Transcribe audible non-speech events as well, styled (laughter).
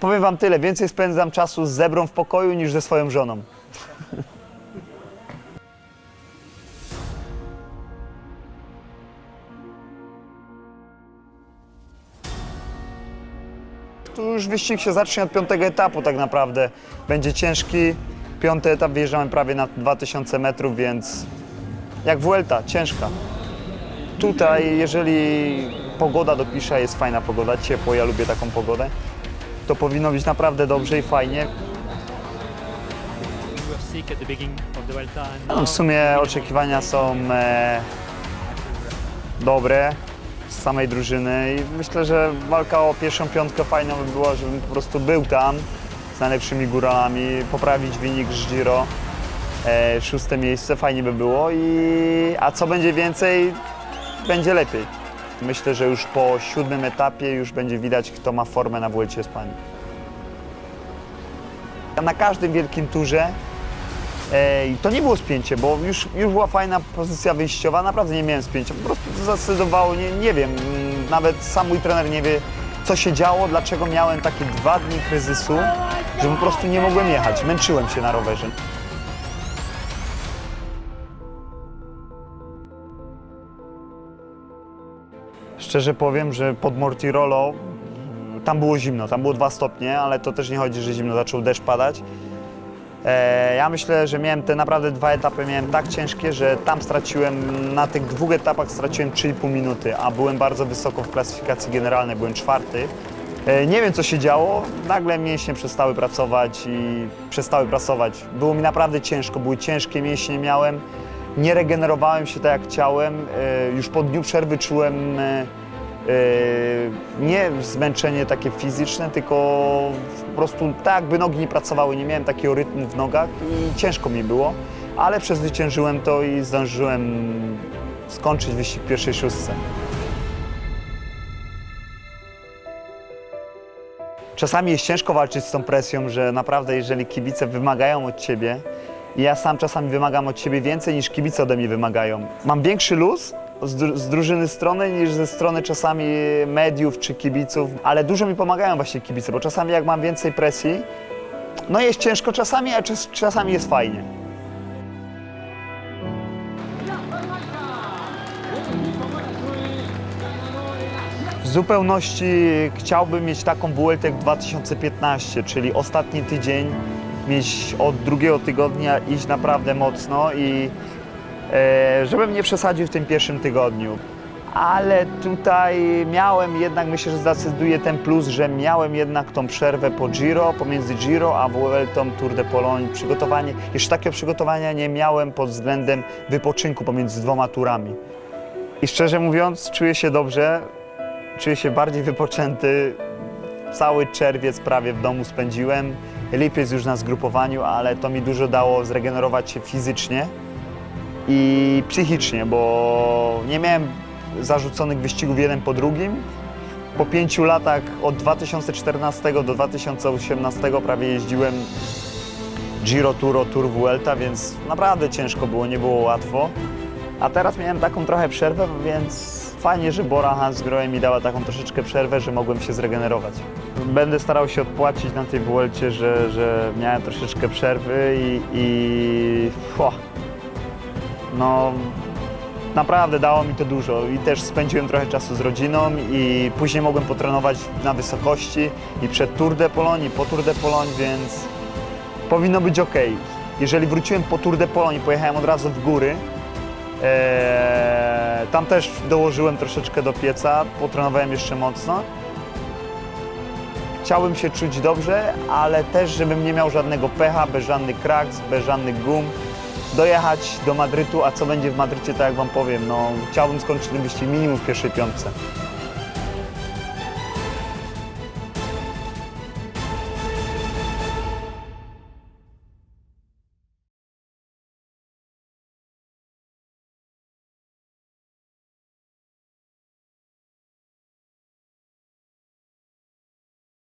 powiem wam tyle, więcej spędzam czasu z zebrą w pokoju niż ze swoją żoną. (laughs) Tu już wyścig się zacznie od piątego etapu tak naprawdę. Będzie ciężki. Piąty etap wyjeżdżamy prawie na 2000 metrów, więc jak Vuelta, ciężka. Tutaj, jeżeli pogoda dopisze, jest fajna pogoda, ciepło, ja lubię taką pogodę, to powinno być naprawdę dobrze i fajnie. No, w sumie oczekiwania są e, dobre z samej drużyny i myślę, że walka o pierwszą piątkę fajna by była, żebym po prostu był tam z najlepszymi góralami, poprawić wynik z Giro. E, szóste miejsce fajnie by było i a co będzie więcej, będzie lepiej. Myślę, że już po siódmym etapie już będzie widać, kto ma formę na Vuelcie Hiszpanii. Na każdym wielkim turze E, I to nie było spięcie, bo już, już była fajna pozycja wyjściowa, naprawdę nie miałem spięcia. Po prostu to zadecydowało, nie, nie wiem, nawet sam mój trener nie wie, co się działo, dlaczego miałem takie dwa dni kryzysu, że po prostu nie mogłem jechać, męczyłem się na rowerze. Szczerze powiem, że pod Mortirolo tam było zimno, tam było dwa stopnie, ale to też nie chodzi, że zimno, zaczął deszcz padać. E, ja myślę, że miałem te naprawdę dwa etapy miałem tak ciężkie, że tam straciłem, na tych dwóch etapach straciłem 3,5 minuty, a byłem bardzo wysoko w klasyfikacji generalnej, byłem czwarty. E, nie wiem co się działo, nagle mięśnie przestały pracować i przestały pracować. Było mi naprawdę ciężko, były ciężkie mięśnie miałem, nie regenerowałem się tak jak chciałem, e, już po dniu przerwy czułem e, Yy, nie zmęczenie takie fizyczne, tylko po prostu tak jakby nogi nie pracowały, nie miałem takiego rytmu w nogach i ciężko mi było, ale przezwyciężyłem to i zdążyłem skończyć wyścig w pierwszej szóstce. Czasami jest ciężko walczyć z tą presją, że naprawdę jeżeli kibice wymagają od ciebie, ja sam czasami wymagam od ciebie więcej niż kibice ode mnie wymagają. Mam większy luz z, dru- z drużyny strony niż ze strony czasami mediów czy kibiców, ale dużo mi pomagają właśnie kibice, bo czasami jak mam więcej presji, no jest ciężko czasami, a czas, czasami jest fajnie. W zupełności chciałbym mieć taką jak 2015, czyli ostatni tydzień, mieć od drugiego tygodnia iść naprawdę mocno i e, żebym nie przesadził w tym pierwszym tygodniu. Ale tutaj miałem jednak, myślę, że zdecyduje ten plus, że miałem jednak tą przerwę po Giro, pomiędzy Giro a Vueltą Tour de Pologne, przygotowanie. Jeszcze takiego przygotowania nie miałem pod względem wypoczynku pomiędzy dwoma turami. I szczerze mówiąc, czuję się dobrze, czuję się bardziej wypoczęty. Cały czerwiec prawie w domu spędziłem. Lipiec już na zgrupowaniu, ale to mi dużo dało zregenerować się fizycznie i psychicznie, bo nie miałem zarzuconych wyścigów jeden po drugim. Po pięciu latach od 2014 do 2018 prawie jeździłem Giro Tour, Tour Vuelta, więc naprawdę ciężko było, nie było łatwo. A teraz miałem taką trochę przerwę, więc fajnie, że Bora Hansgrohe mi dała taką troszeczkę przerwę, że mogłem się zregenerować. Będę starał się odpłacić na tej Vuelcie, że, że miałem troszeczkę przerwy i, i no naprawdę dało mi to dużo i też spędziłem trochę czasu z rodziną i później mogłem potrenować na wysokości i przed Tour de Pologne i po Tour de Pologne, więc powinno być ok. Jeżeli wróciłem po Tour de Pologne, pojechałem od razu w góry, Eee, tam też dołożyłem troszeczkę do pieca, potrenowałem jeszcze mocno. Chciałbym się czuć dobrze, ale też, żebym nie miał żadnego pecha, bez żadnych kraks, bez żadnych gum. Dojechać do Madrytu, a co będzie w Madrycie, tak jak Wam powiem, no chciałbym skończyć ten minimum w pierwszej piątce.